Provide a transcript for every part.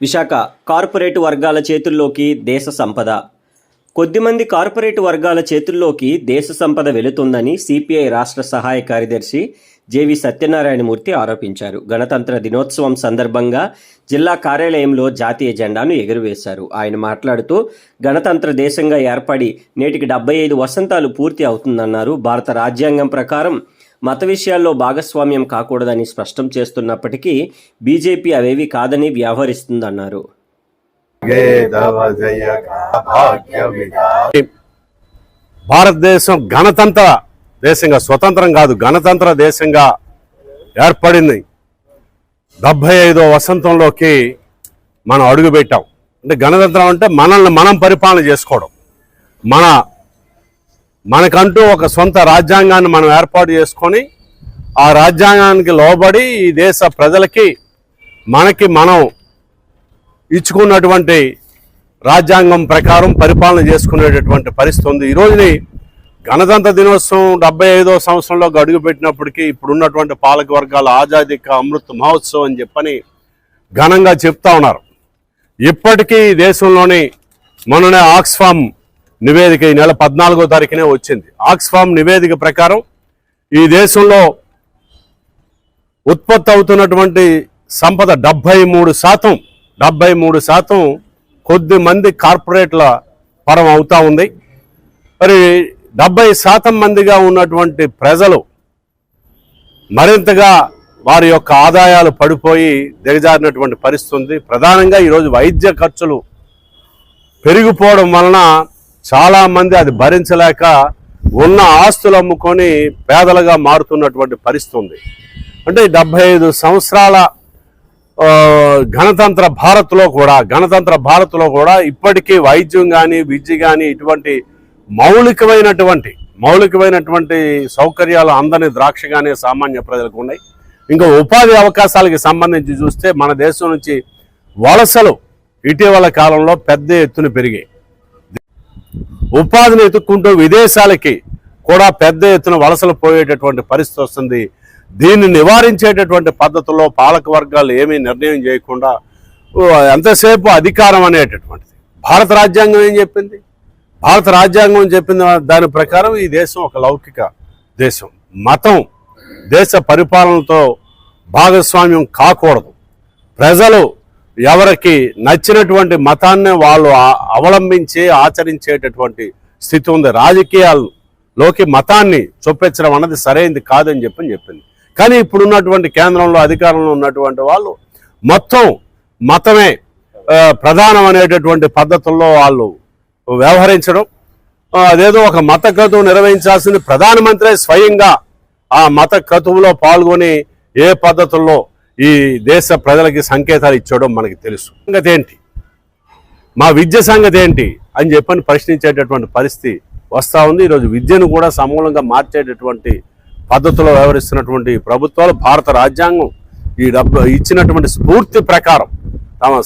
Visakha corporate వర్గాల చేతుల్లోకి దేశ సంపద. కొద్దిమంది కార్పొరేట్ వర్గాల చేతుల్లోకి దేశ సంపద వెళుతుందని సిపిఐ రాష్ట్ర సహాయ కార్యదర్శి జేవి సత్యనారాయణమూర్తి ఆరోపించారు. గణతంత్ర దినోత్సవం సందర్భంగా జిల్లా కార్యాలయంలో జాతీయ జెండాను ఎగురవేశారు. ఆయన మాట్లాడుతూ గణతంత్ర దేశంగా ఏర్పడి నేటికి డెబ్బై ఐదు వసంతాలు పూర్తి అవుతుందన్నారు. భారత రాజ్యాంగం ప్రకారం మత విషయాల్లో భాగస్వామ్యం కాకూడదని స్పష్టం చేస్తున్నప్పటికీ బీజేపీ అవేవి కాదని వ్యవహరిస్తుందన్నారు. భారతదేశం గణతంత్ర దేశంగా స్వతంత్రం కాదు గణతంత్ర దేశంగా ఏర్పడింది. డెబ్బై ఐదో వసంతంలోకి మనం అడుగుపెట్టాం. అంటే గణతంత్రం అంటే మనల్ని మనం పరిపాలన చేసుకోవడం. మన మనకంటూ ఒక సొంత రాజ్యాంగాన్ని మనం ఏర్పాటు చేసుకొని ఆ రాజ్యాంగానికి లోబడి ఈ దేశ ప్రజలకి మనకి మనం ఇచ్చుకున్నటువంటి రాజ్యాంగం ప్రకారం పరిపాలన చేసుకునేటటువంటి పరిస్థితి ఉంది. ఈ రోజుని గణతంత్ర దినోత్సవం డెబ్బై ఐదో సంవత్సరంలో అడుగుపెట్టినప్పటికీ ఇప్పుడున్నటువంటి పాలక వర్గాల ఆజాదీ కా అమృత్ మహోత్సవం అని చెప్పని ఘనంగా చెప్తా ఉన్నారు. ఇప్పటికీ దేశంలోని మొన్ననే ఆక్స్ఫామ్ నివేదిక ఈ నెల పద్నాలుగో తారీఖునే వచ్చింది. ఆక్స్ఫామ్ నివేదిక ప్రకారం ఈ దేశంలో ఉత్పత్తి అవుతున్నటువంటి సంపద డెబ్బై మూడు శాతం డెబ్బై మూడు శాతం కొద్ది మంది కార్పొరేట్ల పరం అవుతా ఉంది. మరి డెబ్బై శాతం మందిగా ఉన్నటువంటి ప్రజలు మరింతగా వారి యొక్క ఆదాయాలు పడిపోయి దిగజారినటువంటి పరిస్థితి ఉంది. ప్రధానంగా ఈరోజు వైద్య ఖర్చులు పెరిగిపోవడం వలన చాలామంది అది భరించలేక ఉన్న ఆస్తులు అమ్ముకొని పేదలుగా మారుతున్నటువంటి పరిస్థితి ఉంది. అంటే డెబ్బై ఐదు సంవత్సరాల గణతంత్ర భారత్లో కూడా గణతంత్ర భారత్లో కూడా ఇప్పటికీ వైద్యం కానీ విద్య కానీ ఇటువంటి మౌలికమైనటువంటి మౌలికమైనటువంటి సౌకర్యాలు అందని ద్రాక్షగానే సామాన్య ప్రజలకు ఉన్నాయి. ఇంకా ఉపాధి అవకాశాలకి సంబంధించి చూస్తే మన దేశం నుంచి వలసలు ఇటీవల కాలంలో పెద్ద ఎత్తున పెరిగాయి. ఉపాధిని ఎత్తుక్కుంటూ విదేశాలకి కూడా పెద్ద ఎత్తున వలసలు పోయేటటువంటి పరిస్థితి వస్తుంది. దీన్ని నివారించేటటువంటి పద్ధతుల్లో పాలక వర్గాలు ఏమీ నిర్ణయం చేయకుండా ఎంతసేపు అధికారం అనేటటువంటిది. భారత రాజ్యాంగం ఏం చెప్పింది? భారత రాజ్యాంగం చెప్పిన దాని ప్రకారం ఈ దేశం ఒక లౌకిక దేశం. మతం దేశ పరిపాలనతో భాగస్వామ్యం కాకూడదు. ప్రజలు ఎవరికి నచ్చినటువంటి మతాన్ని వాళ్ళు అవలంబించి ఆచరించేటటువంటి స్థితి ఉంది. రాజకీయాల్లోకి మతాన్ని చొప్పించడం అన్నది సరైనది కాదని చెప్పని చెప్పింది. కానీ ఇప్పుడున్నటువంటి కేంద్రంలో అధికారంలో ఉన్నటువంటి వాళ్ళు మొత్తం మతమే ప్రధానం అనేటటువంటి పద్ధతుల్లో వాళ్ళు వ్యవహరించడం అదేదో ఒక మత క్రతువు నిర్వహించాల్సింది ప్రధానమంత్రి స్వయంగా ఆ మత క్రతువులో పాల్గొని ఏ పద్ధతుల్లో ఈ దేశ ప్రజలకి సంకేతాలు ఇచ్చడం మనకి తెలుసు. సంగతి ఏంటి? మా విద్య సంగతి ఏంటి? అని చెప్పని ప్రశ్నించేటటువంటి పరిస్థితి వస్తూ ఉంది. ఈరోజు విద్యను కూడా సమూలంగా మార్చేటటువంటి పద్ధతిలో వ్యవహరిస్తున్నటువంటి ప్రభుత్వాలు భారత రాజ్యాంగం ఈ డబ్బు ఇచ్చినటువంటి స్ఫూర్తి ప్రకారం తమ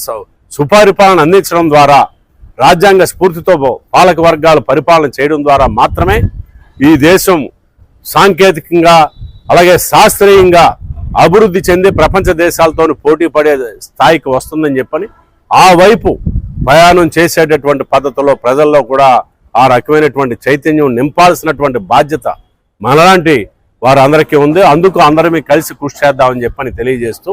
సుపరిపాలన అందించడం ద్వారా రాజ్యాంగ స్ఫూర్తితో పాలక వర్గాలు పరిపాలన చేయడం ద్వారా మాత్రమే ఈ దేశం సాంకేతికంగా అలాగే శాస్త్రీయంగా అభివృద్ధి చెంది ప్రపంచ దేశాలతో పోటీ పడే స్థాయికి వస్తుందని చెప్పని ఆ వైపు ప్రయాణం చేసేటటువంటి పద్ధతిలో ప్రజల్లో కూడా ఆ రకమైనటువంటి చైతన్యం నింపాల్సినటువంటి బాధ్యత మనలాంటి వారందరికీ ఉంది. అందుకు అందరమే కలిసి కృషి చేద్దామని చెప్పని తెలియజేస్తూ